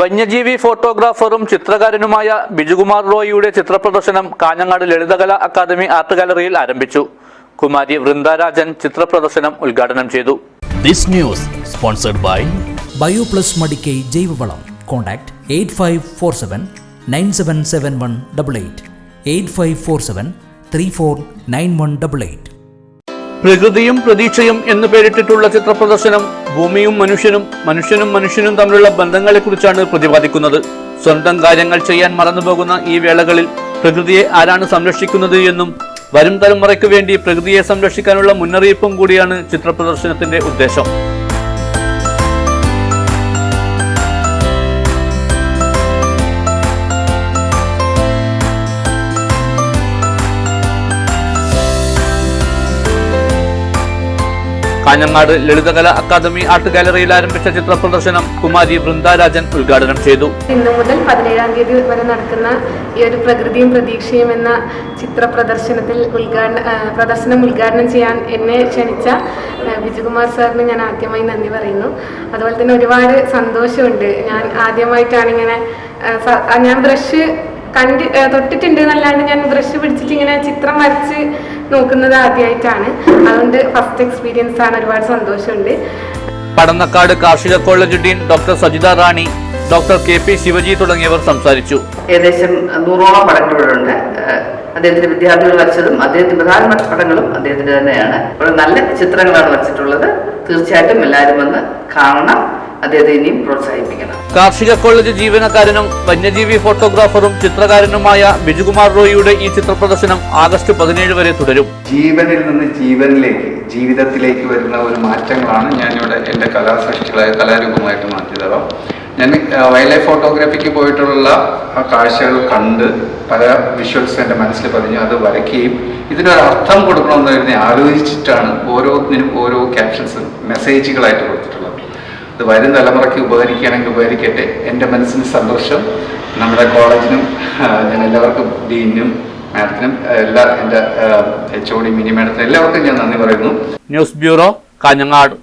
വന്യജീവി ഫോട്ടോഗ്രാഫറും ചിത്രകാരനുമായ ബിജുകുമാർ റോയിയുടെ ചിത്രപ്രദർശനം കാഞ്ഞങ്ങാട് ലളിതകലാ അക്കാദമി ആർട്ട് ഗാലറിയിൽ ആരംഭിച്ചു. കുമാരി വൃന്ദാരാജൻ ചിത്രപ്രദർശനം ഉദ്ഘാടനം ചെയ്തു. This news sponsored by bio bio plus Madikkai ജൈവവളം. Contact eight five four seven nine seven seven one double eight. Eight five four seven three four nine one double eight. പ്രകൃതിയും പ്രതീക്ഷയും എന്ന് പേരിട്ടിട്ടുള്ള ചിത്രപ്രദർശനം ഭൂമിയും മനുഷ്യനും മനുഷ്യനും മനുഷ്യനും തമ്മിലുള്ള ബന്ധങ്ങളെക്കുറിച്ചാണ് പ്രതിപാദിക്കുന്നത്. സ്വന്തം കാര്യങ്ങൾ ചെയ്യാൻ മറന്നുപോകുന്ന ഈ വേളകളിൽ പ്രകൃതിയെ ആരാണ് സംരക്ഷിക്കുന്നത് എന്നും വരും തലമുറയ്ക്ക് വേണ്ടി പ്രകൃതിയെ സംരക്ഷിക്കാനുള്ള മുന്നറിയിപ്പും കൂടിയാണ് ചിത്രപ്രദർശനത്തിന്റെ ഉദ്ദേശം. കാഞ്ഞങ്ങാട് ലളിതകല അക്കാദമി ആർട്ട് ഗാലറിയിൽ ആരംഭിച്ച ചിത്ര പ്രദർശനം കുമാരി വൃന്ദാരാജൻ ഉദ്ഘാടനം ചെയ്തു. ഇന്നു മുതൽ പതിനേഴാം തീയതി വരെ നടക്കുന്ന ഈ ഒരു പ്രകൃതിയും പ്രതീക്ഷയും എന്ന ചിത്ര പ്രദർശനത്തിൽ ഉദ്ഘാടന പ്രദർശനം ഉദ്ഘാടനം ചെയ്യാൻ എന്നെ ക്ഷണിച്ച ബിജുകുമാർ സാറിന് ഞാൻ ആദ്യമായി നന്ദി പറയുന്നു. അതുപോലെ തന്നെ ഒരുപാട് സന്തോഷമുണ്ട്. ഞാൻ ആദ്യമായിട്ടാണ് ഇങ്ങനെ ഞാൻ ബ്രഷ് കണ്ട് തൊട്ടിട്ടുണ്ട് എന്നല്ലാണ്ട് ഞാൻ ബ്രഷ് പിടിച്ചിട്ട് ഇങ്ങനെ ചിത്രം വരച്ച് നോക്കുന്നത് ആദ്യമായിട്ടാണ് അതുകൊണ്ട് ഫസ്റ്റ് എക്സ്പീരിയൻസ് ആണ് ഒരുപാട് സന്തോഷമുണ്ട്. പടന്നക്കാട് കാർഷിക college dean doctor Sajitha Rani doctor K P Shivaji തുടങ്ങിയവർ സംസാരിച്ചു. ഏകദേശം നൂറോളം പടങ്ങൾ ഇവിടെ ഉണ്ട് അദ്ദേഹത്തിന്റെ വിദ്യാർത്ഥികൾ വരച്ചതും അദ്ദേഹത്തിന്റെ പ്രധാനപ്പെട്ട പടങ്ങളും അദ്ദേഹത്തിന്റെ തന്നെയാണ്. വളരെ നല്ല ചിത്രങ്ങളാണ് വരച്ചിട്ടുള്ളത്. തീർച്ചയായിട്ടും എല്ലാവരും വന്ന് കാണണം. അദ്ദേഹത്തെ ഇനിയും പ്രോത്സാഹിപ്പിക്കണം. കാർഷിക കോളേജ് ജീവനക്കാരനും വന്യജീവി ഫോട്ടോഗ്രാഫറും ചിത്രകാരനുമായ ബിജുകുമാർ റോയിയുടെ ഈ ചിത്ര പ്രദർശനം ആഗസ്റ്റ് പതിനേഴ് വരെ തുടരും. ജീവനിൽ നിന്ന് ജീവനിലേക്ക് ജീവിതത്തിലേക്ക് വരുന്ന ഒരു മാറ്റങ്ങളാണ് ഞാനിവിടെ എന്റെ കലാസൃഷ്ടികളായ കലാരൂപമായിട്ട് മാറ്റിയത്. ഞാൻ വൈൽഡ് ലൈഫ് ഫോട്ടോഗ്രാഫിക്ക് പോയിട്ടുള്ള ആ കാഴ്ചകൾ കണ്ട് പല വിഷ്വൽസ് എന്റെ മനസ്സിൽ പതിഞ്ഞു. അത് വരയ്ക്കുകയും ഇതിനൊരു അർത്ഥം കൊടുക്കണമെന്ന് ആലോചിച്ചിട്ടാണ് ഓരോന്നിനും ഓരോ ക്യാപ്ഷൻസും മെസ്സേജുകളായിട്ട് കൊടുത്തിട്ടുള്ളത്. വരും തലമുറയ്ക്ക് ഉപകരിക്കുകയാണെങ്കിൽ ഉപകരിക്കട്ടെ. എന്റെ മനസ്സിന് സന്തോഷം. നമ്മുടെ കോളേജിനും എല്ലാവർക്കും ഡീനും മാഡത്തിനും എല്ലാ എന്റെ എച്ച് ഒ ഡി മിനി മാഡത്തിനും എല്ലാവർക്കും ഞാൻ നന്ദി പറയുന്നു. News bureau Kanhangad.